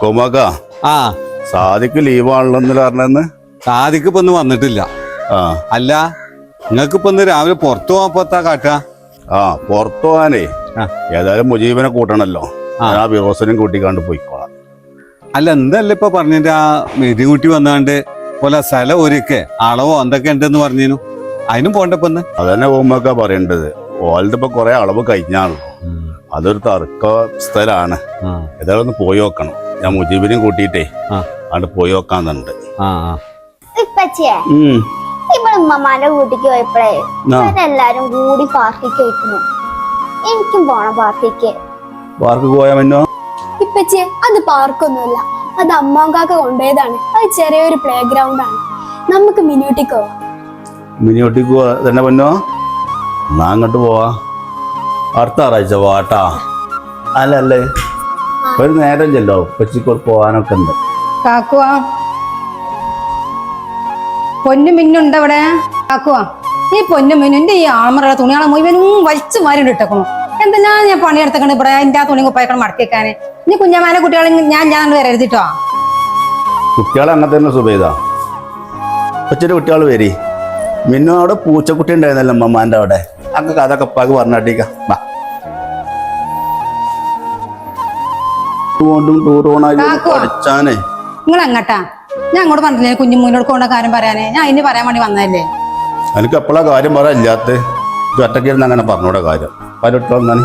കോമാക്ക ആ. സാദിക്ക് ലീവാണല്ലോ പറഞ്ഞെന്ന്? സാദിക്ക് ഇപ്പൊ ഒന്ന് വന്നിട്ടില്ല. ആ. അല്ല നിങ്ങൾക്ക് ഇപ്പൊ രാവിലെ പുറത്തു പോകാൻ പോത്താ കാട്ടാ? ആ പുറത്തു പോകാനേ. ഏതായാലും മുജീബിനെ കൂട്ടണല്ലോ. ആ. ബിറോസിനും കൂട്ടിക്കാണ്ട് പോയിക്കോളാം. അല്ല എന്തല്ല ഇപ്പൊ പറഞ്ഞിട്ട് ആ മെതികുട്ടി വന്നാണ്ട് പോലെ സ്ഥലം ഒരുക്കെ അളവോ എന്തൊക്കെ ഉണ്ടെന്ന് പറഞ്ഞിരുന്നു? അതിനും പോണ്ടപ്പോ ഇന്ന്? അതന്നെ കോമാക്ക പറയേണ്ടത്. ഓളുടെ ഇപ്പൊ കൊറേ അളവ് കഴിഞ്ഞാണല്ലോ. അതൊരു തർക്ക സ്ഥലാണ് ഏതായാലും ഒന്ന് പോയി നോക്കണം. ഞാൻ മുജീബിനെയും കൂട്ടിയിട്ടേ ആ. അവിടെ പോയി നോക്കാന്നുണ്ട്. ഉമ്മമാന്റെ കൂട്ടിക്ക് പോയപ്പോഴേ എല്ലാരും കൂടി പാർട്ടിക്ക് പോയിക്കുന്നു. എനിക്കും പോണം പാർട്ടിക്ക് പാർക്ക് പോയാ മന്നോ? ഇപ്പച്ചി അത് പാർക്കൊന്നുമല്ല. അത് അമ്മാങ്കാക്ക കൊണ്ടുപോയതാണ്. അത് ചെറിയൊരു പ്ലേ ഗ്രൗണ്ട് ആണ്. നമുക്ക് മിനിയൂട്ടിക്ക് പോവാം. മിനിയോട്ടിക്ക് പോവാ. തന്നെ പൊന്നോ? എന്നാ അങ്ങോട്ട് പോവാ. അടുത്ത ആറാഴ്ച പോവാട്ടാ. അല്ലല്ലേ? ഒരു നേരം ചെല്ലോ. കൊച്ചിക്കോ പോവാനൊക്കെ ഉണ്ട്. കാക്കുവാ പൊന്നു മിന്നുണ്ട് അവിടെ? കാക്കുവാ ഈ പൊന്നു മിന്നുന്റെ ഈ ആമറയുടെ തുണിയാളെ മുഴുവനും വലിച്ചു മാറി ഇട്ടേക്കണു എന്തിനാ ഞാൻ പണിയെടുത്തേക്കണ ഇവിടെ? എന്റെ ആ തുണി കുപ്പായക്കണം മടക്കിക്കാന് ഇനി കുഞ്ഞമാനെ കുട്ടികളെ ഞാൻ ഞാൻ വരരുതിട്ടോ കുട്ടികളെ അങ്ങനെ തന്നെ സുബേദ. കൊച്ചിന്റെ കുട്ടികൾ വരി. മിന്നു അവിടെ പൂച്ചക്കുട്ടി ഉണ്ടായിരുന്നല്ലോ അമ്മമാന്റെ അവിടെ. അതൊക്കെ കഥ കപ്പാക്ക് പറഞ്ഞാട്ടിക്ക വാ. കൊണ്ടും ടൂർ. പഠിച്ചാനേ. നിങ്ങൾ അങ്ങട്ടാ ഞാൻ അങ്ങോട്ട് പറഞ്ഞില്ലേ കുഞ്ഞു കൊണ്ട കാര്യം പറയാനേ? ഞാൻ ഇനി പറയാൻ വേണ്ടി വന്നതല്ലേ? എനിക്ക് എപ്പോഴാ കാര്യം പറയാൻ ഇല്ലാത്ത? ഒറ്റക്കിരുന്ന് അങ്ങനെ പറഞ്ഞൂടെ കാര്യം. പരട്ടോ എന്നാണ്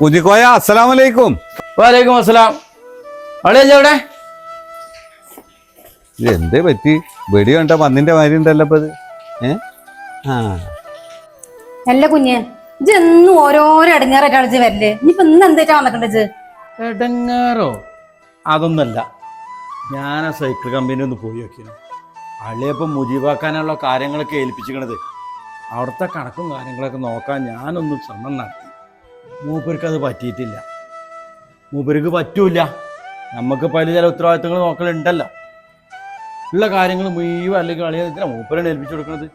കുഞ്ഞിക്കോയ അസ്സലാമലൈക്കും. വലൈക്കും അസ്സലാം. അളിയല്ലേ അവിടെ ഇത് എന്തേ പറ്റി? വെടി കണ്ട പന്നിന്റെ മാതിരി ഉണ്ടല്ലോ ഇപ്പൊ ഏ? ആ. അല്ല കുഞ്ഞ് ഇത് എന്നും ഓരോരോ ഇടങ്ങേറായിട്ട് അടിച്ച് വരല്ലേ ഇനിയിപ്പൊ ഇന്ന് എന്തേറ്റാ വന്നിട്ടുണ്ട് എടങ്ങാറോ? അതൊന്നല്ല. ഞാൻ ആ സൈക്കിൾ കമ്പനി ഒന്ന് പോയി നോക്കിയാണ് അളിയപ്പം മുജീവാക്കാനുള്ള കാര്യങ്ങളൊക്കെ ഏൽപ്പിച്ചിരിക്കണത്. അവിടുത്തെ കണക്കും കാര്യങ്ങളൊക്കെ നോക്കാൻ ഞാനൊന്നും ശ്രമം നടത്തി മൂപ്പർക്ക് അത് പറ്റിയിട്ടില്ല. മൂപ്പർക്ക് പറ്റൂല. നമുക്ക് പല ചില ഉത്തരവാദിത്തങ്ങൾ നോക്കലുണ്ടല്ലോ. ഉള്ള കാര്യങ്ങൾ മുഴുവൻ അല്ലെങ്കിൽ അളിയ ഇതിനാ മൂപ്പരാണ് ഏൽപ്പിച്ചു കൊടുക്കുന്നത്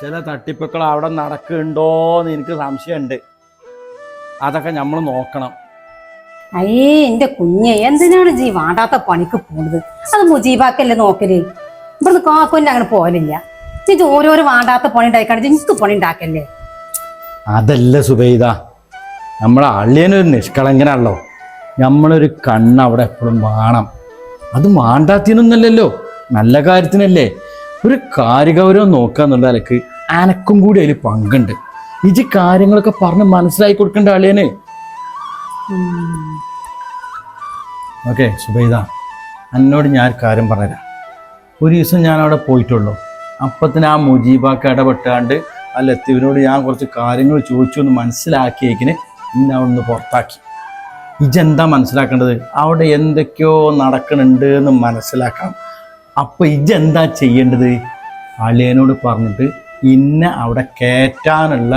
ചില തട്ടിപ്പുകൾ അവിടെ നടക്കുന്നുണ്ടോ എന്ന് എനിക്ക് സംശയമുണ്ട്. അതൊക്കെ നമ്മൾ നോക്കണം. അയ്യേ എന്റെ കുഞ്ഞെ എന്തിനാണ് ജീ വാണ്ടാത്ത പണിക്ക് പോണത്? അത് മുജീബാക്കല്ലേ നോക്കൽ? ഇവിടുന്ന് കാക്കുവിന്റെ അങ്ങനെ പോകലില്ല ഇത് ഓരോരോ വാണ്ടാത്ത പണി ഉണ്ടാക്കാണ് എനിക്ക് പണി ഉണ്ടാക്കല്ലേ? അതല്ല സുബൈദ നമ്മളെ അള്ളിയനൊരു നിഷ്കളങ്കനാണല്ലോ. നമ്മളൊരു കണ്ണ് അവിടെ എപ്പോഴും വേണം. അത് മാണ്ടാത്തിനൊന്നല്ലല്ലോ. നല്ല കാര്യത്തിനല്ലേ. ഒരു കാര്യഗൗരവം നോക്കുക എന്നുള്ള നിലയ്ക്ക് അനക്കും കൂടി അതിൽ പങ്കുണ്ട്. ഇത് കാര്യങ്ങളൊക്കെ പറഞ്ഞ് മനസ്സിലാക്കി കൊടുക്കേണ്ട അളിയന്. ഓക്കെ സുബൈദ എന്നോട് ഞാൻ കാര്യം പറഞ്ഞുതരാം. ഒരു ദിവസം ഞാൻ അവിടെ പോയിട്ടുള്ളൂ. അപ്പത്തിന് ആ മുജീബാക്ക് ഇടപെട്ടാണ്ട് അല്ല ലത്തീവിനോട് ഞാൻ കുറച്ച് കാര്യങ്ങൾ ചോദിച്ചു എന്ന് മനസ്സിലാക്കിയേക്കിന് ഇന്നെ അവിടെ നിന്ന് പുറത്താക്കി ഇജെന്താ മനസ്സിലാക്കേണ്ടത് അവിടെ എന്തൊക്കെയോ നടക്കണുണ്ട് എന്ന് മനസ്സിലാക്കണം. അപ്പോൾ ഇജെന്താ ചെയ്യേണ്ടത് അളിയനോട് പറഞ്ഞിട്ട് ഇന്നെ അവിടെ കയറ്റാനുള്ള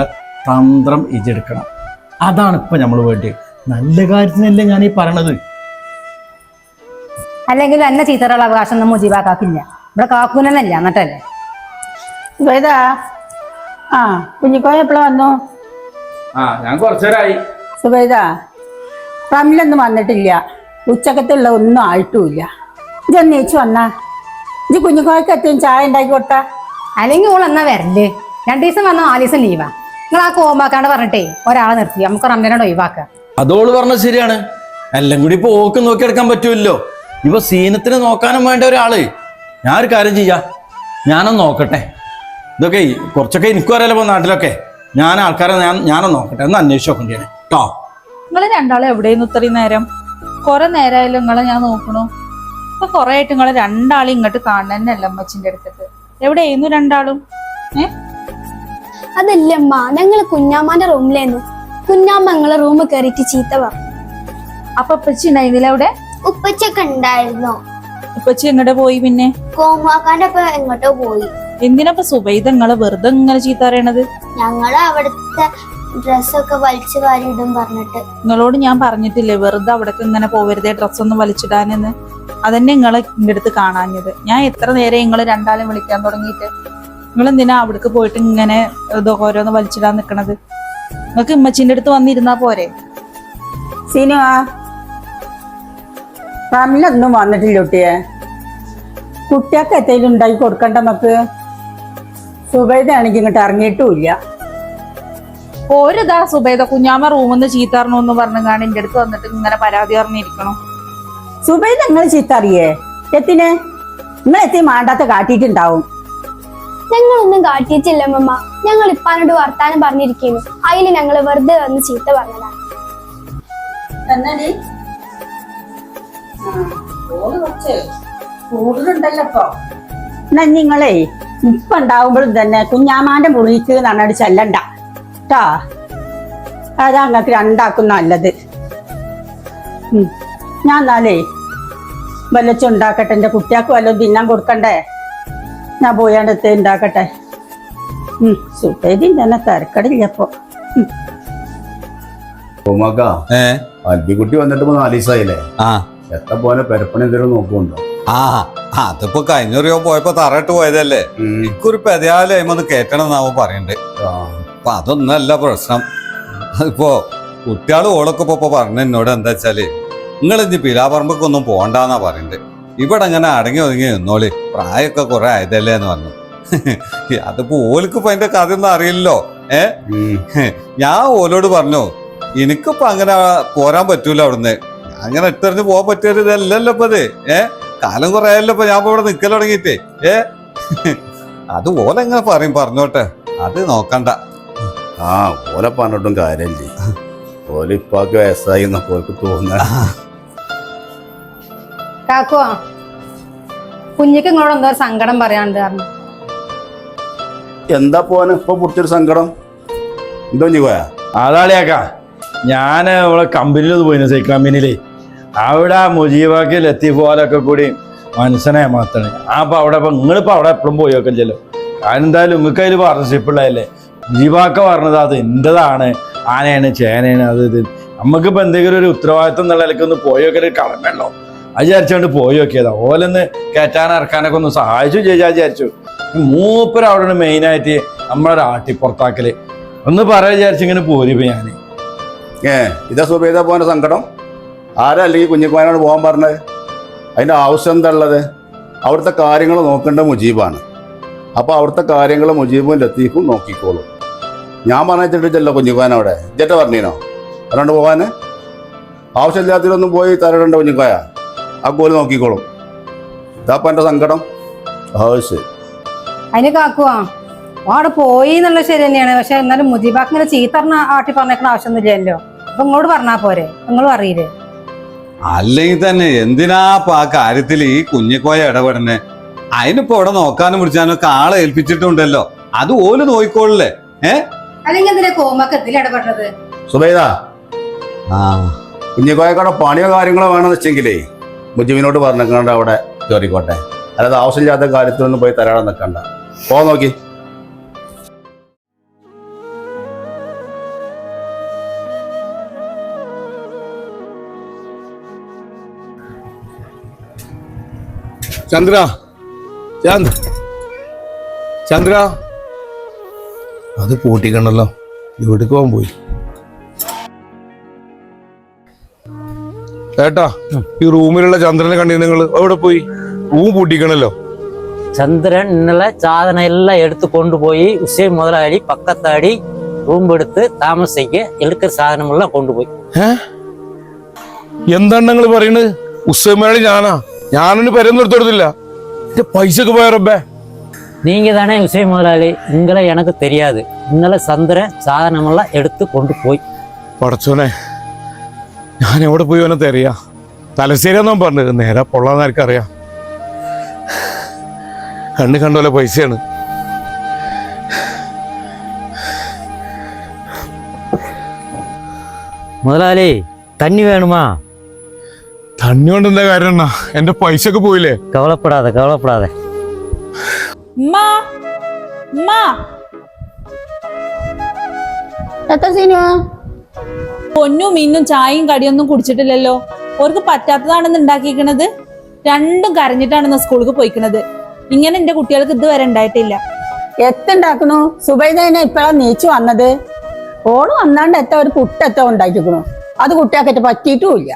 തന്ത്രം ഇജെടുക്കണം അതാണ് ഇപ്പം നമ്മൾ വേണ്ടത്. നല്ല കാര്യത്തിനല്ലേ ഞാൻ ഈ പറയണത്. അല്ലെങ്കിൽ എന്നെ ചീത്തറുള്ള അവകാശം ഒന്നും ജീവാക്കാക്കില്ല ഇവിടെ കാക്കൂനല്ല എന്നിട്ടല്ലേ ആ കുഞ്ഞിക്കോയ എപ്പോഴാ വന്നു? ആ ഞാൻ കുറച്ചേരായി. സുബൈദ വന്നിട്ടില്ല. ഉച്ചക്കത്തുള്ള ഒന്നും ആയിട്ടുമില്ല. ഇതൊന്ന് ചേച്ചി വന്നാ. ഇത് കുഞ്ഞിക്കോയ്ക്ക് എത്തിയും ചായ ഉണ്ടാക്കി കൊടുത്താ? അല്ലെങ്കിൽ ഓൾ എന്നാ വരല്ലേ രണ്ടു ദിവസം വന്ന നാല് ദിവസം ലീവാ നിങ്ങൾ ആ കോമ്പാക്കാണ്ട് പറഞ്ഞിട്ടേ ഒരാളെ നിർത്തി. നമുക്ക് റംജനോട് ഒഴിവാക്കാം. അതോൾ പറഞ്ഞ ശരിയാണ്. എല്ലാം കൂടി ഇപ്പൊ ഓക്ക് നോക്കിയെടുക്കാൻ പറ്റുമല്ലോ ഇപ്പൊ സീനത്തിന് നോക്കാനും വേണ്ട ഒരാൾ. ഞാൻ ഒരു കാര്യം ചെയ്യാ. ഞാനൊന്ന് നോക്കട്ടെ. ഇതൊക്കെ കുറച്ചൊക്കെ എനിക്കും അറിയാലോ നാട്ടിലൊക്കെ. ഞാൻ ആൾക്കാരെ ഞാൻ ഞാനൊന്ന് നോക്കട്ടെ ഒന്ന് അന്വേഷിച്ച് നോക്കേണ്ടിയാണ് കേട്ടോ നിങ്ങൾ രണ്ടാളും എവിടെയെന്ന് ഇത്രയും നേരം? കുറെ നേരമായാലും നിങ്ങളെ ഞാൻ നോക്കണു. ഇപ്പൊ കുറെ ആയിട്ട് നിങ്ങളെ രണ്ടാളും ഇങ്ങോട്ട് കാണുന്നല്ല അമ്മച്ചിന്റെ അടുത്തേക്ക് എവിടെയായിരുന്നു രണ്ടാളും? ഏ? അതല്ലമ്മ ഞങ്ങൾ കുഞ്ഞാമ്മാന്റെ റൂമിലായിരുന്നു. കുഞ്ഞാമ്മ ഞങ്ങളെ റൂമ് കയറിയിട്ട് ചീത്ത പറഞ്ഞു. അപ്പൊ അപ്പച്ചി ഉണ്ടായിരുന്നില്ല അവിടെ? ഉപ്പച്ചൊക്കെ ഉണ്ടായിരുന്നു. ഉപ്പച്ചി എങ്ങോട്ട് പോയി പിന്നെ? കോമാക്കാന്റെ ഒപ്പം എങ്ങോട്ടോ പോയി. എന്തിനപ്പൊ സുബൈദ നിങ്ങളെ വെറുതെ ഇങ്ങനെ ചീത്ത അറിയണത് ഞങ്ങൾ അവിടുത്തെ ഡ്രസ്സൊക്കെ വലിച്ചു വാരിയിടും പറഞ്ഞിട്ട്. നിങ്ങളോട് ഞാൻ പറഞ്ഞിട്ടില്ലേ വെറുതെ അവിടേക്ക് ഇങ്ങനെ പോവരുതേ ഡ്രസ്സൊന്നും വലിച്ചിടാനെന്ന്? അതന്നെ നിങ്ങളെ എന്റെ അടുത്ത് കാണാഞ്ഞത്. ഞാൻ എത്ര നേരം നിങ്ങൾ രണ്ടാളും വിളിക്കാൻ തുടങ്ങിയിട്ട്? നിങ്ങൾ എന്തിനാ അവിടേക്ക് പോയിട്ട് ഇങ്ങനെ ഓരോന്ന് വലിച്ചിടാൻ നിക്കണത്? നിങ്ങൾക്ക് ഇമ്മച്ചിന്റെ അടുത്ത് വന്നിരുന്നാ പോരെ? സിനിമ ഒന്നും വന്നിട്ടില്ല കുട്ടിയെ. കുട്ടിയൊക്കെ എത്തേലും ഉണ്ടാക്കി കൊടുക്കണ്ട നമുക്ക് സുബൈദയാണെങ്കിൽ ഇങ്ങോട്ട് ഇറങ്ങിയിട്ടുമില്ല. ഓരിതാ സുബൈദ കുഞ്ഞാമ്മ റൂമിൽ നിന്ന് ചീത്തറണു എന്ന് പറഞ്ഞാണ് എന്റെ അടുത്ത് വന്നിട്ട് ഇങ്ങനെ പരാതി പറഞ്ഞിരിക്കണം. സുബൈദ നിങ്ങൾ ചീത്തറിയേ? എത്തിനെ നിങ്ങൾ എത്തി മാണ്ടാത്ത കാട്ടിയിട്ടുണ്ടാവും. ഞങ്ങളൊന്നും കാട്ടിയിട്ടില്ല മമ്മ ഞങ്ങൾ ഇപ്പാനോട് വർത്താനം പറഞ്ഞിരിക്കുന്നു. അതിൽ ഞങ്ങൾ വെറുതെ വന്ന് ചീത്ത പറഞ്ഞതാണ് എന്നാ നിങ്ങളെ ഇപ്പൊ ഉണ്ടാവുമ്പോഴും തന്നെ കുഞ്ഞാമാന്റെ മുറിക്ക് നന്നായിട്ട് ചെല്ലണ്ട. കേട്ടോ അതാ അങ്ങക്ക് രണ്ടാക്കും നല്ലത്. ഞാൻ എന്നാലേ വല്ലച്ചും ഉണ്ടാക്കട്ടെ. എന്റെ കുട്ടിയാക്ക് വല്ലതും തിന്നാൻ കൊടുക്കണ്ടേ? ഞാൻ പോയാണ്ട് ഉണ്ടാക്കട്ടെ. സുട്ടേതിൻ തന്നെ തിരക്കടില്ലപ്പോ. ഉമ്മക്ക ഏ? വന്നിട്ട് നാല് ദിവസമായില്ലേ ആ. എത്ര പോലെ പെരപ്പണി എന്തെങ്കിലും നോക്കുന്നുണ്ടോ? ആ അതിപ്പോ കഴിഞ്ഞൊറിയോ പോയപ്പോ തറയിട്ട് പോയതല്ലേ? എനിക്കൊരു പെതയാലും അയിമന്ന് കേറ്റണം എന്നാവും പറയണ്ട് അപ്പൊ അതൊന്നല്ല പ്രശ്നം. അതിപ്പോ കുട്ടികൾ ഓളൊക്കെ ഇപ്പൊ പറഞ്ഞ എന്നോട് എന്താ വെച്ചാൽ നിങ്ങൾ ഇനി പിലാപറമ്പൊക്കൊന്നും പോണ്ടാന്നാ പറയണ്ട്. ഇവിടെ അങ്ങനെ അടങ്ങി ഒതുങ്ങി നിന്നോളി. പ്രായമൊക്കെ കുറെ ആയതല്ലേ എന്ന് പറഞ്ഞു. അതിപ്പോ ഓലിക്ക് ഇപ്പൊ അതിന്റെ കഥയൊന്നും അറിയില്ലല്ലോ. ഏ? ഞാൻ ഓലോട് പറഞ്ഞു എനിക്കിപ്പോ അങ്ങനെ പോരാൻ പറ്റൂല അവിടുന്ന്. അങ്ങനെ ഇട്ടെറിഞ്ഞ് പോകാൻ പറ്റിയൊരു ഇതല്ലല്ലോ ഇപ്പൊ ഏഹ് കാലം കുറെ ആയല്ലോ ഇപ്പൊ ഞാൻ ഇവിടെ നിക്കൽ തുടങ്ങിയിട്ടേ. ഏ? അത് ഓല എങ്ങനെ പറയും പറഞ്ഞോട്ടെ. അത് നോക്കണ്ട. ആ ഓല പറഞ്ഞോട്ടും കാര്യമില്ലേ. ഓല ഇപ്പാക്ക് വയസ്സായി എന്നൊക്കെ ഓർക്ക് തോന്നുക. കാക്കോ കുഞ്ഞിക്ക് ഇങ്ങോട്ട് എന്തോ സങ്കടം പറയാണ്ട് പറഞ്ഞു. എന്താ പോവാന്? ഇപ്പൊ പുറത്തൊരു സങ്കടം? എന്തോ പോയാ? അതാളിയാക്കാ ഞാൻ ഇവിടെ കമ്പനിയിൽ ഒന്ന് പോയിരുന്നു സൈ കമ്പനിയിലേ അവിടെ മുജീബാക്ക് ലത്തീഫ് പോലൊക്കെ കൂടി മനസ്സിനെ മാത്രമാണ് ആ അപ്പൊ അവിടെ ഇപ്പം നിങ്ങളിപ്പോ അവിടെ എപ്പോഴും പോയി വെക്കല്ലോ കാരണം എന്തായാലും നിങ്ങൾക്ക് അതിൽ പാർട്ണർഷിപ്പുള്ളതല്ലേ മുജീബാക്ക പറഞ്ഞത് അത് എന്റെതാണ് ആനയാണ് ചേനയാണ് അത് ഇത്. നമുക്കിപ്പോൾ എന്തെങ്കിലും ഒരു ഉത്തരവാദിത്വം എന്നുള്ള നിലയ്ക്ക് ഒന്ന് പോയി വെക്കൽ കടമല്ലോ അത് വിചാരിച്ചോണ്ട് പോയി നോക്കിയതാ. ഓലൊന്ന് കയറ്റാൻ ഇറക്കാനൊക്കെ ഒന്ന് സഹായിച്ചു ചേച്ചാ വിചാരിച്ചു. മൂപ്പര അവിടെ മെയിനായിട്ട് നമ്മളൊരു ആട്ടിപ്പുറത്താക്കൽ. ഒന്ന് പറയാ വിചാരിച്ചിങ്ങനെ പോരിപ്പോ ഞാൻ ഏ ഇതാ സുബേദ പോകാൻ സങ്കടം? ആരാ അല്ലെങ്കിൽ പോകാൻ പറഞ്ഞത്? അതിന്റെ ആവശ്യം എന്താ ഉള്ളത് അവിടുത്തെ കാര്യങ്ങൾ നോക്കേണ്ട മുജീബാണ്. അപ്പോൾ അവിടുത്തെ കാര്യങ്ങൾ മുജീബും ലത്തീഫും നോക്കിക്കോളും. ഞാൻ പറഞ്ഞിട്ടില്ലല്ലോ അവിടെ ഇജ്ജറ്റ പറഞ്ഞീനോ? അതുകൊണ്ട് പോകാൻ? ആവശ്യമില്ലാത്തതിലൊന്നും പോയി തരണ്ട കുഞ്ഞിക്കായ ആ കോൽ നോക്കിക്കോളും. ഇതാപ്പം എന്റെ സങ്കടം. ആവശ്യം അതിന് കാക്കുവാ. അവിടെ പോയി എന്നുള്ള ശരി തന്നെയാണ്. പക്ഷെ എന്നാലും മുജീബാക്ക് ഇങ്ങനെ ചീത്ത ആട്ടി പറഞ്ഞേക്കണ ആവശ്യമൊന്നുമില്ലല്ലോ അപ്പൊ ഇങ്ങോട്ട് പറഞ്ഞാ പോരെ. നിങ്ങളും അറിയില്ലേ? അല്ലെങ്കിൽ തന്നെ എന്തിനാ ആ കാര്യത്തിൽ ഈ കുഞ്ഞിക്കോയ ഇടപെടണേ? അതിനിപ്പോ ഇവിടെ നോക്കാനും പിടിച്ചാനും ഒക്കെ ആളെ ഏൽപ്പിച്ചിട്ടുണ്ടല്ലോ. അത് ഓൽ നോയിക്കോളല്ലേ ഏഹ് കുഞ്ഞിക്കോയക്കോടെ സുബൈദ ആ. കുഞ്ഞിക്കോയക്കവിടെ പണിയോ കാര്യങ്ങളോ വേണമെന്ന് വെച്ചെങ്കിലേ മുജുവിനോട് പറഞ്ഞേക്കണ്ട അവിടെ കയറിക്കോട്ടെ അല്ലാതെ ആവശ്യമില്ലാത്ത കാര്യത്തിലൊന്നും പോയി തരാതെ നിൽക്കണ്ട. പോ നോക്കി. ചന്ദ്ര. ചന്ദ്ര. ചന്ദ്ര. അത് പൂട്ടിക്കണല്ലോ ഇവിടേക്ക് പോകാൻ പോയി. ഏട്ടാ ഈ റൂമിലുള്ള ചന്ദ്രനെ കണ്ടി നിങ്ങൾ അവിടെ പോയി? റൂം പൂട്ടിക്കണല്ലോ. சந்திரன் சாதனை எல்லாம் எடுத்து கொண்டு போய் உசேன் முதலாளி பக்கத்தாடி ரூம் எடுத்து താമസിക്ക് എടുക്കുന്ന സാധനമെല്ലാം കൊണ്ടുപോയി. എന്താണ് നിങ്ങൾ പറയുന്നത് ഉസ്സേമാളി ഞാനാ? ഞാനൊന്ന് പെരുന്ന് എടുത്തെടുത്തില്ല. എന്റെ പൈസക്ക് പോയറബ്ബേ நீங்க தானே விசை முதலாளி உங்களை எனக்கு தெரியாது. உங்களை சந்திர சாதனமெல்லாம் எடுத்து கொண்டு போய் പടച്ചോനെ ഞാൻ എവിടെ പോയി അവനെ തെറിയാ? തലശ്ശേരി എന്നോ പറഞ്ഞത്. നേരെ പൊള്ളാന്ന് ആർക്കറിയാം. കണ്ണ് കണ്ട പോലെ പൈസയാണ്. முதலாளி தண்ணி வேணுமா തന്നെ കൊണ്ട് എന്താ കാരണം എന്റെ പൈസ ഒക്കെ പോയില്ലേ? കവളപ്പെടാതെ കവളപ്പെടാതെ. പൊന്നും മിന്നും ചായയും കടിയൊന്നും കുടിച്ചിട്ടില്ലല്ലോ. ഓർക്ക് പറ്റാത്തതാണെന്ന് ഉണ്ടാക്കിയിരിക്കണത് രണ്ടും കരഞ്ഞിട്ടാണെന്ന് സ്കൂളിൽ പോയിക്കണത്. ഇങ്ങനെ എന്റെ കുട്ടികൾക്ക് ഇതുവരെ ഉണ്ടായിട്ടില്ല. എത്തുണ്ടാക്കണു സുബൈദനെ ഇപ്പഴാ നീച്ചു വന്നത്? ഓൾ വന്നാണ്ട് എത്ത ഒരു പുട്ടെത്ത ഉണ്ടാക്കിക്കണു? അത് കുട്ടിയാക്കറ്റ് പറ്റിയിട്ടുമില്ല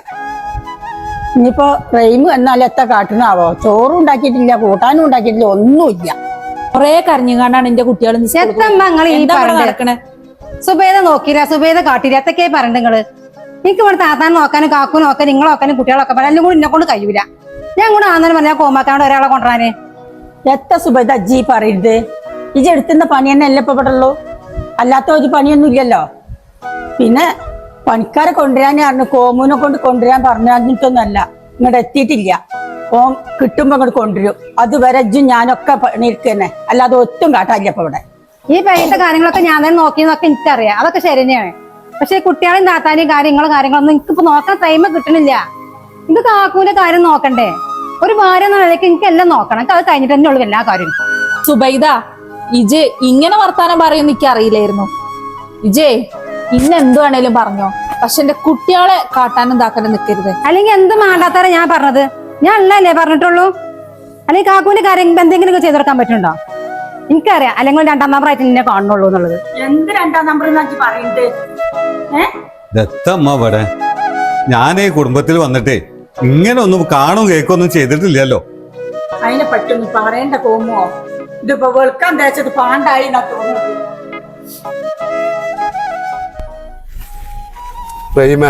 ഇനിയിപ്പോ റെയിം എന്നാൽ എത്ത കാട്ടണാവോ ചോറും ഉണ്ടാക്കിയിട്ടില്ല കൂട്ടാനും ഉണ്ടാക്കിയിട്ടില്ല ഒന്നുമില്ല. കൊറേ കരഞ്ഞുകൊണ്ടാണ് എന്റെ കുട്ടികൾ നടക്കണേ? സുബേദ നോക്കില്ല സുബേദ കാട്ടില്ല അതൊക്കെ പറഞ്ഞു നിങ്ങൾ. എനിക്ക് ഇവിടെ താത്താൻ നോക്കാനും കാക്കു നോക്കാൻ നിങ്ങൾ നോക്കാനും കുട്ടികളൊക്കെ പറയാം. എല്ലാം കൂടി എന്നെ കൊണ്ട് കഴിയൂല. ഞാൻ കൂടെ ആന്നാലും പറഞ്ഞാൽ കോമാക്കാണ്ട് ഒരാളെ കൊണ്ടുവരാന്. എത്ര സുബേദ അജ്ജി പറയരുത്? ഇജ് എടുത്തുന്ന പണി തന്നെ അല്ലേ ഇപ്പൊ ഇവിടെ ഉള്ളൂ? അല്ലാത്ത ഒരു പണിയൊന്നും ഇല്ലല്ലോ. പിന്നെ പണിക്കാരെ കൊണ്ടുവരാൻ പറഞ്ഞു കോമൂനെ കൊണ്ട് കൊണ്ടുവരാൻ പറഞ്ഞിട്ടൊന്നല്ല ഇങ്ങോട്ട് എത്തിയിട്ടില്ല. ഓം കിട്ടുമ്പോ ഇങ്ങോട്ട് കൊണ്ടുവരും. അതുവരെ അജ്ജും ഞാനൊക്കെ പണിയിരിക്കുന്നെ അല്ലാതെ ഒത്തും കാട്ടാല്ല ഇപ്പൊ ഇവിടെ. ഈ പൈസ കാര്യങ്ങളൊക്കെ ഞാൻ തന്നെ നോക്കിയെന്നൊക്കെ എനിക്കറിയാം. അതൊക്കെ ശരി തന്നെയാണ് പക്ഷെ കുട്ടികളെയും താത്താനെയും കാര്യങ്ങളും കാര്യങ്ങളൊന്നും എനിക്കിപ്പോ നോക്കാൻ ടൈം കിട്ടണില്ല. ഇത് കാക്കൂന്റെ കാര്യം നോക്കണ്ടേ? ഒരു ഭാര്യ എന്ന നിലയ്ക്ക് എനിക്ക് എല്ലാം നോക്കണം. എനിക്ക് അത് കഴിഞ്ഞിട്ട് തന്നെ ഉള്ളു എല്ലാ കാര്യവും. സുബൈദ ഇജ് ഇങ്ങനെ വർത്താനം പറയുമെന്ന് എനിക്ക് അറിയില്ലായിരുന്നു ഇജേ ഇന്ന് എന്തുവാണേലും പറഞ്ഞോ. പക്ഷെ എന്റെ കുട്ടികളെ കാട്ടാനും ഇതാക്കാനും നിൽക്കരുത് അല്ലെങ്കിൽ എന്ത് മാണ്ടാത്തറ ഞാൻ പറഞ്ഞത്? ഞാൻ അല്ലല്ലേ പറഞ്ഞിട്ടുള്ളൂ? അല്ലെങ്കിൽ കാക്കൂന്റെ കാര്യം എന്തെങ്കിലും ചെയ്തു ചെയ്തെടുക്കാൻ പറ്റുണ്ടോ എനിക്കറിയാം. അല്ലെങ്കിൽ രണ്ടാം നമ്പർ ആയിട്ട് നിന്നെ കാണുന്നുള്ളൂ എന്നുള്ളത്. എന്ത് രണ്ടാം നമ്പർ പറയുന്നത് ദത്തമ്മ ഇവിടെ ഞാനേ കുടുംബത്തിൽ വന്നിട്ടേ ഇങ്ങനെ ഒന്നും കാണും കേൾക്കൊന്നും ചെയ്തിട്ടില്ലല്ലോ. അതിനെ പറ്റൊന്നും പറയണ്ട കോമോ. ഇതിപ്പോ വെളുക്കാൻ തേച്ചത് പാണ്ടായി എന്നാ തോന്നുന്നത്. റഹീമ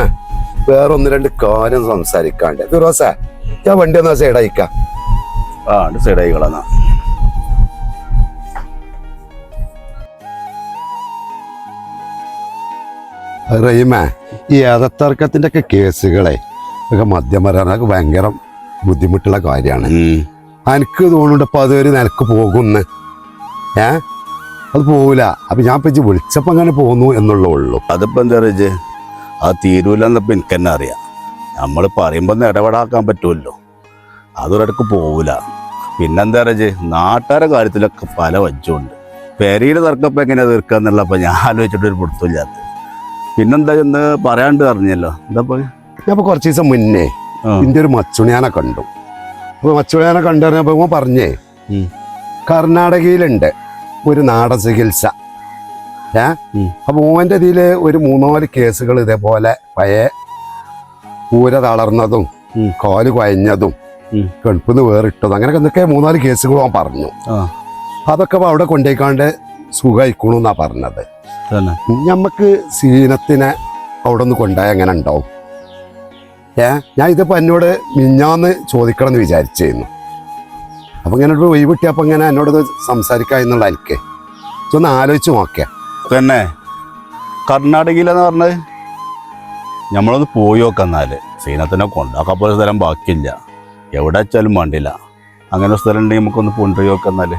വേറെ ഒന്ന് രണ്ട് കാര്യം സംസാരിക്കാണ്ട്. ഫിറോസ ഞാൻ വണ്ടി ഒന്ന് സൈഡ് അയക്കാം ആ അയക്കണം റഹീമ ഈ ഏതത്തർക്കത്തിന്റെ ഒക്കെ കേസുകളെ ഒക്കെ മദ്യം വരാനൊക്കെ ഭയങ്കര ബുദ്ധിമുട്ടുള്ള കാര്യമാണ്. എനിക്ക് തോന്നുന്നുണ്ട് അപ്പൊ അതൊരു നിലയ്ക്ക് പോകുന്ന്. ഏ? അത് പോവില്ല. അപ്പൊ ഞാൻ ഇപ്പൊ വിളിച്ചപ്പോ അങ്ങനെ പോന്നു എന്നുള്ളേ ഉള്ളൂ. അതിപ്പോ എന്താ പറയുക അത് തീരൂലെന്നപ്പോ എനിക്ക് തന്നെ അറിയാം നമ്മൾ പറയുമ്പോൾ ഒന്ന് ഇടപെടാക്കാൻ പറ്റുമല്ലോ. അതൊരിടക്ക് പോവില്ല പിന്നെന്താ പറയുക നാട്ടുകാരെ കാര്യത്തിലൊക്കെ പല വജ്ജുണ്ട്. പെരയുടെ തർക്കപ്പം എങ്ങനെയാ തീർക്കുക എന്നുള്ളപ്പോൾ ഞാൻ ആലോചിച്ചിട്ടൊരു പിടുത്തമില്ലാത്ത. പിന്നെന്താ എന്ന് പറയാണ്ട് അറിഞ്ഞല്ലോ എന്താ ഞാൻ കുറച്ച് ദിവസം മുന്നേ. ഇതിന്റെ ഒരു മച്ചുണിയാനെ കണ്ടു. അപ്പൊ മച്ചുണിയാനെ കണ്ടു പറഞ്ഞപ്പോ പറഞ്ഞേ കർണാടകയിലുണ്ട് ഒരു നാടൻ ചികിത്സ. ഏ. അപ്പൊ ഓന്റെ ഇതിൽ ഒരു മൂന്നാൽ കേസുകൾ ഇതേപോലെ പഴയ പൂര തളർന്നതും. കാൽ കുഴഞ്ഞതും ഉം. കെടുപ്പിന്ന് വേറിട്ടതും അങ്ങനെയൊക്കെ എന്തൊക്കെ മൂന്നാൽ കേസുകൾ അവൻ പറഞ്ഞു. അതൊക്കെ അവിടെ കൊണ്ടേക്കാണ്ട് സുഖമായിക്കണു എന്നാ പറഞ്ഞത്. തന്നെ. ഞമ്മക്ക് സീനത്തിനെ അവിടെ ഒന്ന് കൊണ്ടുപോയാൽ എങ്ങനെ ഉണ്ടാവും? ഏ? ഞാൻ ഇതിപ്പോ എന്നോട് മിഞ്ഞാന്ന് ചോദിക്കണം എന്ന് വിചാരിച്ചിരുന്നു. അപ്പൊ ഇങ്ങനെ ഒരു ഒഴിവ് കിട്ടിയപ്പോ ഇങ്ങനെ എന്നോട് സംസാരിക്കാന്നുള്ള സംസാരിക്കാം എന്നുള്ള എനിക്ക് ഒന്ന് ആലോചിച്ച് നോക്കിയ. തന്നെ. കർണാടകയിലെന്ന് പറഞ്ഞത് നമ്മളൊന്ന് പോയി നോക്കെന്നാൽ സീനത്തിനെ കൊണ്ടാക്കാൻ പോലെ സ്ഥലം ബാക്കിയില്ല. എവിടെ വെച്ചാലും വേണ്ടില്ല. അങ്ങനെ സ്ഥലം ഉണ്ടെങ്കിൽ നമുക്കൊന്ന് കൊണ്ടുപോയി നോക്കെന്നാൽ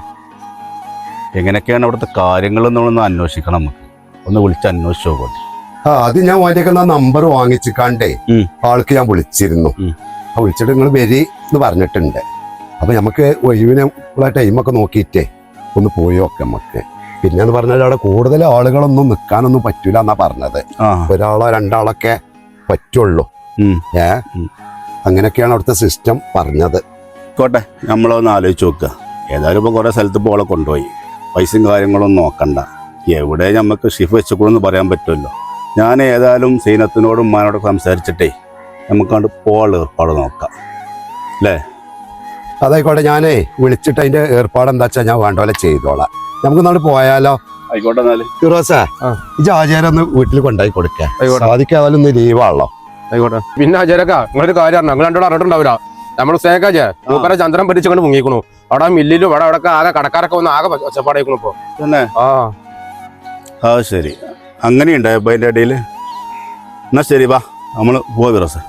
എങ്ങനെയൊക്കെയാണ് അവിടുത്തെ കാര്യങ്ങൾ നമ്മളൊന്ന് അന്വേഷിക്കണം നമുക്ക്. ഒന്ന് വിളിച്ച് അന്വേഷിച്ച് നോക്കട്ടെ ആ അത് ഞാൻ വാങ്ങിക്കുന്ന നമ്പർ വാങ്ങിച്ച് കണ്ടേ ആൾക്ക് ഞാൻ വിളിച്ചിരുന്നു. ആ വിളിച്ചിട്ട് നിങ്ങൾ വരി എന്ന് പറഞ്ഞിട്ടുണ്ട്. അപ്പൊ നമുക്ക് ഒഴിവിനെ ഉള്ള ടൈമൊക്കെ നോക്കിയിട്ടേ ഒന്ന് പോയി നോക്കാം നമുക്ക് പിന്നെന്ന് പറഞ്ഞാൽ അവിടെ കൂടുതൽ ആളുകളൊന്നും നിൽക്കാനൊന്നും പറ്റൂല എന്നാ പറഞ്ഞത്. ഒരാളോ രണ്ടാളൊക്കെ പറ്റുള്ളൂ. ഏ? അങ്ങനെയൊക്കെയാണ് അവിടുത്തെ സിസ്റ്റം പറഞ്ഞത്. കോട്ടെ നമ്മളൊന്ന് ആലോചിച്ച് നോക്കുക. ഏതായാലും ഇപ്പോൾ കുറേ സ്ഥലത്ത് ഇപ്പോൾ അവളെ കൊണ്ടുപോയി. പൈസയും കാര്യങ്ങളൊന്നും നോക്കണ്ട. എവിടെ നമുക്ക് ഷിഫ് വെച്ചക്കൂടെന്ന് പറയാൻ പറ്റുമല്ലോ. ഞാൻ ഏതായാലും സീനത്തിനോടും ഉമ്മാനോടും സംസാരിച്ചിട്ടേ നമുക്കണ്ട് പോകാനുള്ള ഏർപ്പാട് നോക്കാം. അല്ലേ? അതായിക്കോട്ടെ ഞാനേ വിളിച്ചിട്ട് അതിന്റെ ഏർപ്പാട് എന്താ വെച്ചാൽ ഞാൻ വേണ്ട പോലെ ചെയ്തോളാം. നമുക്ക് നാളെ പോയാലോ? ആയിക്കോട്ടെ എന്നാൽ. ഫിറോസേ ഈ ആചാരം ഒന്ന് വീട്ടിൽ കൊണ്ടായി കൊടുക്കുക സാധിക്കാതെ ഒന്ന് ലീവാണല്ലോ. ആയിക്കോട്ടെ. പിന്നെ ആചാരക്ക നിങ്ങളൊരു കാര്യം നിങ്ങൾ രണ്ടോട് അറിഞ്ഞിട്ടുണ്ടാവില്ല. നമ്മൾ സേക്കാജെ മൂപ്പരെ ചന്ദ്രൻ പിടിച്ചുകൊണ്ട് മുങ്ങിക്കണു. അവിടെ മില്ലിലും അവിടെ അവിടെ ആകെ കടക്കാരൊക്കെ വന്ന് ആകെ ഒച്ചപ്പാടേക്കണു ഇപ്പൊ. തന്നെ? ആ. ആ ശരി. അങ്ങനെ ഉണ്ടായപ്പോ അതിന്റെ ഇടയിൽ എന്നാ ശരി വാ. നമ്മൾ പോവാ വിറസ്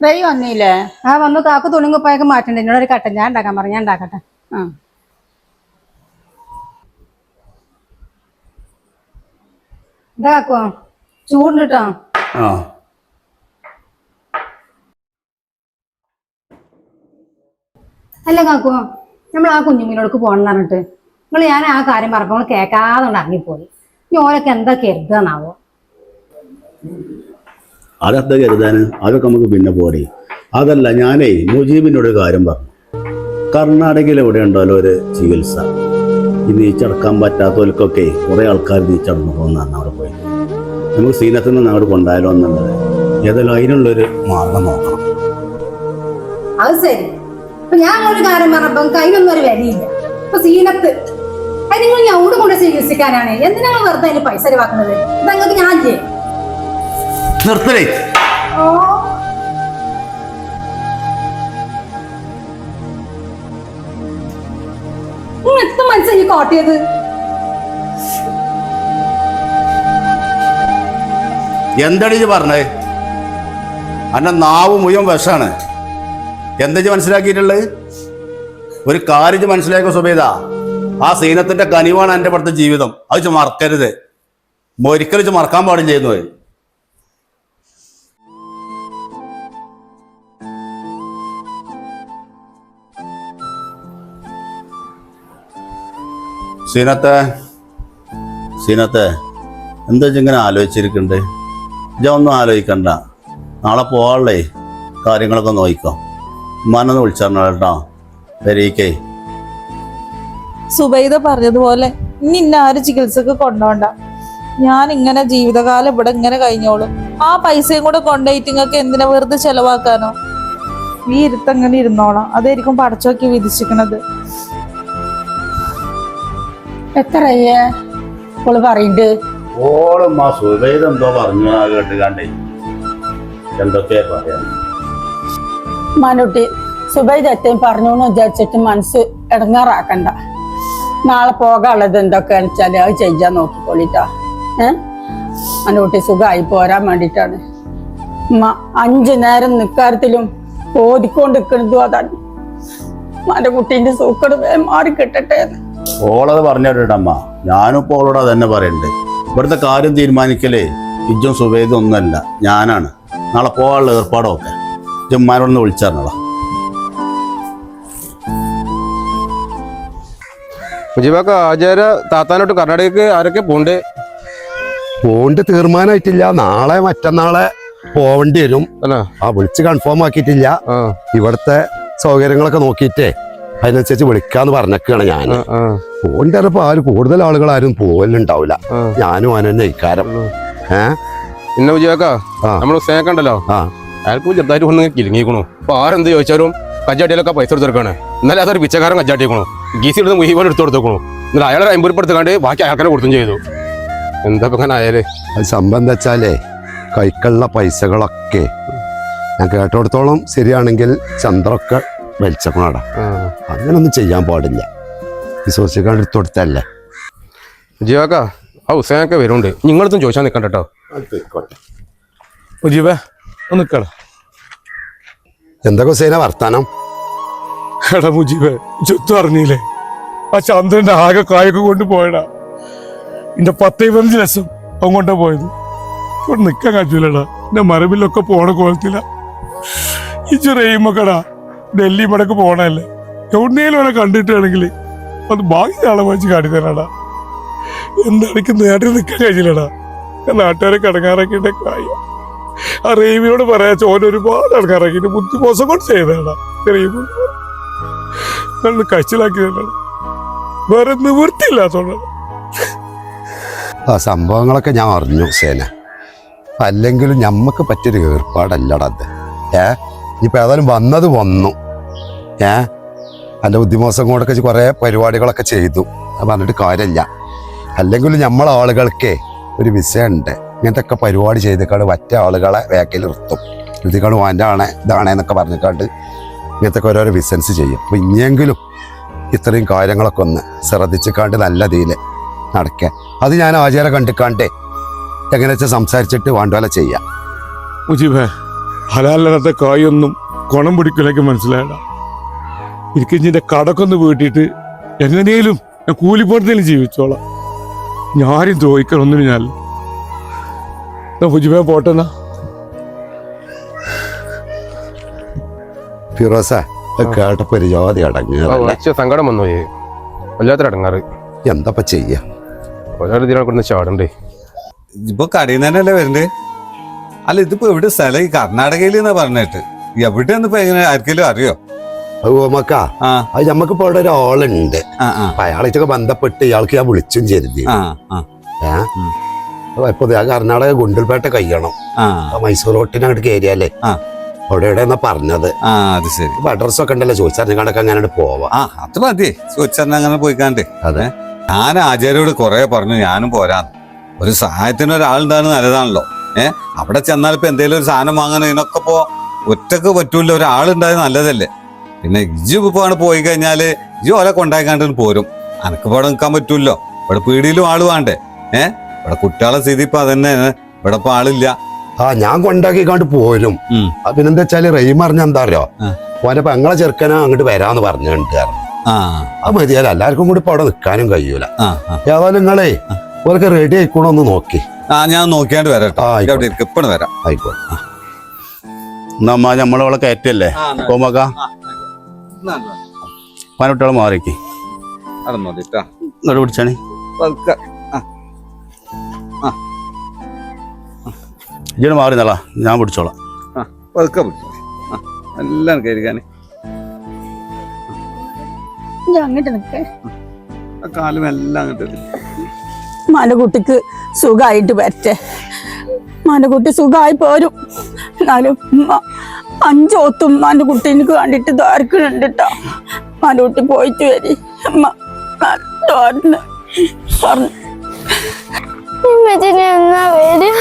റെയ് വന്നില്ലേ? ആ വന്നു. കാക്കു തുണിങ്ങുപ്പായൊക്കെ മാറ്റണ്ട. എന്നോട് ഒരു കട്ടൻ ഞാൻ ഉണ്ടാക്കാൻ പറഞ്ഞു. ഞാൻ ഉണ്ടാക്കട്ടെ. ആ. ഇതാക്കോ ചൂടുണ്ട് കേട്ടോ ആ. അല്ല കാക്കോ നമ്മൾ ആ കുഞ്ഞുമീനോടക്ക് പോകണം പറഞ്ഞിട്ട്. നിങ്ങൾ ഞാൻ ആ കാര്യം പറഞ്ഞപ്പോൾ കേൾക്കാതെ കൊണ്ട് ഇറങ്ങിപ്പോയി. ഇനി ഓരൊക്കെ എന്താ കരുതാന്നാവോ? അതെന്താ കരുതാന്? അതൊക്കെ നമുക്ക് പിന്നെ പോടി. അതല്ല ഞാനേ മുജീബിനോട് കാര്യം പറഞ്ഞു. കർണാടകയിൽ എവിടെ ഉണ്ടല്ലോ ഒരു ചികിത്സ? ഈ നീച്ചടക്കാൻ പറ്റാത്തവർക്കൊക്കെ കുറേ ആൾക്കാർ നീച്ചടന്നു പോകുന്നതാണ് അവിടെ പോയി. നമുക്ക് സീനത്തിൽ നിന്ന് അങ്ങോട്ട് കൊണ്ടായാലോ എന്നുള്ളത്. ഏതായാലും അതിനുള്ളൊരു മാർഗം നോക്കണം. അത് ശരി. ഞാൻ ഒരു കാര്യം പറഞ്ഞപ്പം കയ്യിലൊന്നും ഒരു വിലയില്ല. ഇപ്പൊ സീനത്ത് അത് നിങ്ങൾ ഞാൻ കൊണ്ട് ചികിത്സിക്കാനാണ്. എന്തിനാണ് വെറുതെ അതിന് പൈസ ചെലവാക്കുന്നത്? ഇത് നിങ്ങൾക്ക് ഞാൻ ചെയ്യും. നിർത്തലേ എന്താണ് എത്ര മനസ്സിലായി കോട്ടിയത്? എന്താടി ഇത് പറഞ്ഞേ? അന്നെ നാവ് മുഴുവൻ വിഷാണ്. എന്താ ഇത് മനസ്സിലാക്കിയിട്ടുള്ളത് ഒരു കാര്യം മനസ്സിലാക്കുക മനസ്സിലാക്കിയ സുബേദ ആ സീനത്തിന്റെ കനിവാണ് എന്റെ ഇവിടുത്തെ ജീവിതം. അത് മറക്കരുത്. ഒരിക്കലും മറക്കാൻ പാടില്ല എന്ന് സീനത്തെ സീനത്തെ എന്താ ഇങ്ങനെ ആലോചിച്ചിരിക്കണ്ട്? ഇജ്ജ ഒന്നും ആലോചിക്കണ്ട. നാളെ പോവാളേ കാര്യങ്ങളൊക്കെ നോക്കിക്കോ ഉമ്മാനൊന്ന് വിളിച്ചറിഞ്ഞോ കേട്ടോ. പെരീക്കേ സുബൈദ പറഞ്ഞതുപോലെ ഇനി ഇന്ന ആരും ചികിത്സക്ക് കൊണ്ടോണ്ട. ഞാൻ ഇങ്ങനെ ജീവിതകാലം ഇവിടെ ഇങ്ങനെ കഴിഞ്ഞോളും. ആ പൈസയും കൂടെ കൊണ്ടുപോയിട്ട് നിങ്ങൾക്ക് എന്തിനാ വെറുതെ ചെലവാക്കാനോ? ഈ ഇരുത്തങ്ങനെ ഇരുന്നോളാം. അതായിരിക്കും പടച്ചോക്കി വിധിച്ചിരിക്കണത് എത്രയേ? ഓൾ പറയണ്ട്. ഓളും ആ സുബൈദ് എന്തോ പറഞ്ഞു കേട്ടുകാണ്ടേ എന്തൊക്കെയാ പറയാ മനുട്ടി സുബൈദ് എത്തേം പറഞ്ഞു എന്ന് വിചാരിച്ചിട്ട് മനസ്സ് ഇടങ്ങാറാക്കണ്ട. നാളെ പോകാനുള്ളത് എന്തൊക്കെയാന്ന് വെച്ചാൽ അത് ചെയ്യാൻ നോക്കിക്കോളിട്ടാ. ഏ? മനുട്ടി സുഖമായി പോരാൻ വേണ്ടിട്ടാണ്. അഞ്ചു നേരം നിക്കാരത്തിലും ഓതിക്കൊണ്ട് നിൽക്കുന്നതും അതാണ്. മാന്റെ കുട്ടീന്റെ സൂക്കട് മാറി കിട്ടട്ടെ എന്ന്. ഓളത് പറഞ്ഞിട്ടമ്മ ഞാനും ഇപ്പോൾ ഓളോട് തന്നെ പറയണ്ടേ. ഇവിടുത്തെ കാര്യം തീരുമാനിക്കലേ ഇജ്ജും സുബേദും ഒന്നുമല്ല ഞാനാണ്. നാളെ പോകാനുള്ള ഏർപ്പാടൊക്കെ. ഇജ്ജന്മാരോടൊന്ന് വിളിച്ചറിഞ്ഞോളാം. മുജീബാക്ക ആചാര താത്താനോട്ട് കർണാടകക്ക് ആരൊക്കെ പോണ്ടേ? പോണ്ട് തീർമാനായിട്ടില്ല. നാളെ മറ്റന്നാളെ പോവേണ്ടി വരും. അല്ല. ആ വിളിച്ച് കൺഫേം ആക്കിയിട്ടില്ല. ഇവിടുത്തെ സൗകര്യങ്ങളൊക്കെ നോക്കിയിട്ടേ. അതിനനുസരിച്ച് വിളിക്കാന്ന് പറഞ്ഞേക്കാണ് ഞാൻ ഫോണിന്റെ ഇറപ്പം ആര് കൂടുതൽ ആളുകൾ ആരും പോവലുണ്ടാവില്ല. ഞാനും അവനെ ഇക്കാരം. ഏ? പിന്നെ. നമ്മൾ സ്നേഹക്കണ്ടല്ലോ. അയാൾക്ക് ചെറുതായിട്ട് ഒന്ന് കിലുങ്ങിക്കണു അപ്പൊ ആരെന്ത് ചോദിച്ചാലും പൈസ എടുത്തെടുക്കാണ് എന്നാലും അതൊരു പിച്ചക്കാരൻ കജ്ജാട്ടിക്കണു ഗീസി എടുത്ത് കൊടുത്തേക്കണു. അയാളെ ബാക്കി അയാൾക്കന്നെ കൊടുത്തും ചെയ്തു. എന്താ ഇപ്പൊ അങ്ങനെ ആയാലേ? അത് സംഭവം വെച്ചാലേ കൈക്കുള്ള പൈസകളൊക്കെ ഞാൻ കേട്ടോടത്തോളം ശരിയാണെങ്കിൽ ചന്ദ്രൊക്കെ വലിച്ചക്കണടാ. അങ്ങനൊന്നും ചെയ്യാൻ പാടില്ല. വിശ്വസിക്കാണ്ട് തൊടുത്തല്ലേ മുജീബാക്ക ആ ഹുസൈനൊക്കെ വരുന്നുണ്ട്. നിങ്ങളടുത്തും ചോദിച്ചാൽ നിൽക്കണ്ട കേട്ടോ മുജീബേ ഒന്ന് നിൽക്കടാ എന്തൊക്കെ ഹുസൈന വർത്താനം? എടാ മുജീബേ ചുറ്റും അറിഞ്ഞില്ലേ? ആ ചന്ദ്രന്റെ ആകെ കായൊക്കെ കൊണ്ട് പോയടാ. എന്റെ പത്തേ പതിനഞ്ച് ലക്ഷം അവൻ കൊണ്ടാ പോയത്. ഇവിടെ നിക്കാൻ കഴിച്ചില്ലടാ എന്റെ മരവിലൊക്കെ പോണ കോലത്തില. ഈ ചെറിയുമ്പക്കടാ ഡൽഹി മടക്ക് പോണല്ലേ എവിടെയെങ്കിലും അവനെ കണ്ടിട്ടാണെങ്കിൽ അത് ബാക്കി ആളെ വായിച്ച് കാട്ടിത്തരാടാ എന്താണെങ്കിൽ നേട്ടിൽ നിൽക്കാൻ കഴിഞ്ഞില്ലടാ ഞാൻ നാട്ടുകാരെ കടങ്ങാറാക്കിയിട്ട് കായ ആ റേവിയോട് പറയാ ചോൻ ഒരുപാട് ആൾക്കാരാക്കിയിട്ട് ബുദ്ധി മോശം കൊണ്ട് ചെയ്തതാണ് റേവി നല്ല കഴിച്ചിലാക്കിയതാണ് വേറെ നിവൃത്തിയില്ലാത്തോണ്ടാണ് ആ സംഭവങ്ങളൊക്കെ ഞാൻ അറിഞ്ഞു സേന അല്ലെങ്കിലും ഞമ്മക്ക് പറ്റിയൊരു ഏർപ്പാടല്ലടാ അത്. ഏ? ഇനിയിപ്പോ ഏതായാലും വന്നത് വന്നു. ഏ? എന്റെ ബുദ്ധിമോശം കൊണ്ടൊക്കെ കുറേ പരിപാടികളൊക്കെ ചെയ്തു. അത് പറഞ്ഞിട്ട് കാര്യമില്ല. അല്ലെങ്കിൽ നമ്മളെ ആളുകൾക്ക് ഒരു വിസയുണ്ട്. ഇങ്ങനത്തെ ഒക്കെ പരിപാടി ചെയ്തേക്കാട് മറ്റേ ആളുകളെ വേക്കിൽ നിർത്തും. ഇതിക്കാട് വാന്റെ ആണ് ഇതാണേ എന്നൊക്കെ പറഞ്ഞിക്കാണ്ട് ഇങ്ങനത്തെ ഓരോരോ ബിസിനസ് ചെയ്യും. അപ്പോൾ ഇനിയെങ്കിലും ഇത്രയും കാര്യങ്ങളൊക്കെ ഒന്ന് ശ്രദ്ധിച്ചിക്കാണ്ട് നല്ല രീതിയിൽ നടക്കുക അത് ഞാൻ ആചാരം കണ്ടിക്കാണ്ടേ വെച്ചാൽ സംസാരിച്ചിട്ട് വേണ്ടപോലെ ചെയ്യാം. മുജീബേ ഹലാലത്തെ കായൊന്നും കൊണം പിടിക്കലേക്ക് മനസ്സിലായടാ ഇരിക്കുന്നതിന്റെ കടക്കൊന്ന് വീട്ടിയിട്ട് എങ്ങനെയും ഞാൻ കൂലിപ്പണത്തിൽ ജീവിച്ചോളാം. ഞാനും ചോദിക്കണമൊന്നും ഞാൻ മുജിബേ പോട്ടെന്നാ ഫിറോസ അത് കേട്ടപ്പോ ഒരു ജാതി അടങ്ങുക കുറച്ച് സങ്കടം വന്നു പോയി. വല്ലാത്തൊരു അടങ്ങാറ്. എന്തപ്പ ചെയ്യാ? ഓരോ ഇതിനെ കൊടുന്ന് ചാടണ്ടേ ഇപ്പൊ കടയിൽ നിന്ന് തന്നെയല്ലേ വരണ്ടേ അല്ല ഇതിപ്പോ എവിടെ സ്ഥലം? ഈ കർണാടകയിൽ എന്നാ പറഞ്ഞിട്ട്? എവിടെ ഇപ്പൊ എങ്ങനെ ആർക്കെങ്കിലും അറിയോ? ഓമക്ക ആ. അത് നമ്മക്കിപ്പോ അവിടെ ഒരാളുണ്ട്. അപ്പൊ അയാളായിട്ടൊക്കെ ബന്ധപ്പെട്ട് ഇയാൾക്ക് ഞാൻ വിളിച്ചും ചെയ്തി ഇപ്പൊ ആ കർണാടക ഗുണ്ടൽപേട്ട കയ്യണം. മൈസൂർ റോട്ടിന് അങ്ങോട്ട് കയറിയാലേ. അവിടെ എവിടെയെന്നാ പറഞ്ഞത്? ആ അത് ശരി. ഇപ്പൊ അഡ്രസ് ഒക്കെ ഉണ്ടല്ലോ ചോദിച്ചാൽ കണക്ക് അങ്ങനെ പോവാ. ആ അത് മതി. അങ്ങനെ പോയിക്കാണ്ട്. അതെ. ഞാൻ ആചാര്യോട് കുറെ പറഞ്ഞു ഞാനും പോരാ. ഒരു സഹായത്തിന് ഒരാളുണ്ടാകുന്നത് നല്ലതാണല്ലോ. ഏ? അവിടെ ചെന്നാൽ ഇപ്പൊ എന്തെങ്കിലും ഒരു സാധനം വാങ്ങാൻ ഇതിനൊക്കെ ഇപ്പോ ഒറ്റയ്ക്ക് പറ്റൂല. ഒരാളുണ്ടായത് നല്ലതല്ലേ? പിന്നെ ഇജു ഇപ്പൊ പോയി കഴിഞ്ഞാൽ ഇജ്ജ് ഓലെ കൊണ്ടായിക്കാണ്ട് പോരും. അനക്ക് ഇവിടെ നിൽക്കാൻ പറ്റൂല്ലോ. ഇവിടെ പീടിയിലും ആൾ വേണ്ടേ? ഏഹ് ഇവിടെ കുട്ടികളെ സ്ഥിതി ഇപ്പൊ അതന്നെ. ഇവിടെ ഇപ്പൊ ആളില്ല. ആ ഞാൻ കൊണ്ടാക്കിക്കാണ്ട് പോരും. പിന്നെന്താ വെച്ചാൽ റെയിം അറിഞ്ഞ എന്താ അറിയോ. ഓനെ പെങ്ങളെ ചെറുക്കനാ അങ്ങോട്ട് വരാന്ന് പറഞ്ഞിട്ടുണ്ട് ആ. അത് മതിയല്ല എല്ലാവർക്കും കൂടി ഇപ്പൊ അവിടെ നിൽക്കാനും കഴിയൂല. ഏതായാലും നിങ്ങളെ ഓർക്ക് റെഡി ആയിക്കോണോ ഒന്ന് നോക്കി. ആ ഞാൻ നോക്കിയാണ്ട് വരാം ഇപ്പം ഇപ്പണ് വരാം. ആയിക്കോട്ടെ. എന്നാ അമ്മ നമ്മളവളെ കയറ്റല്ലേ? കോമക്ക പനക്കുട്ടികൾ മാറിക്ക്. അത് പിടിച്ചാണ്. പതുക്കെ. ഇജ്ജോട് മാറി നളാ ഞാൻ പിടിച്ചോളാം. പതുക്കെ പിടിച്ചോ. എല്ലാം കയറിക്കാന്. ഞാൻ അങ്ങോട്ട് നിൽക്കേ ആ കാലും എല്ലാം അങ്ങോട്ട് മനകുട്ടിക്ക് സുഖമായിട്ട് വരട്ടെ മാന്റെ കുട്ടി സുഖമായി പോരും. എന്നാലും അഞ്ചോത്തും മാന്റെ കുട്ടീനക്ക് കണ്ടിട്ട് ദ്വാരക്കുന്നുണ്ട് കേട്ടോ മാന്റെ കുട്ടി പോയിട്ട് വരി. പറഞ്ഞു. എന്നാ വരും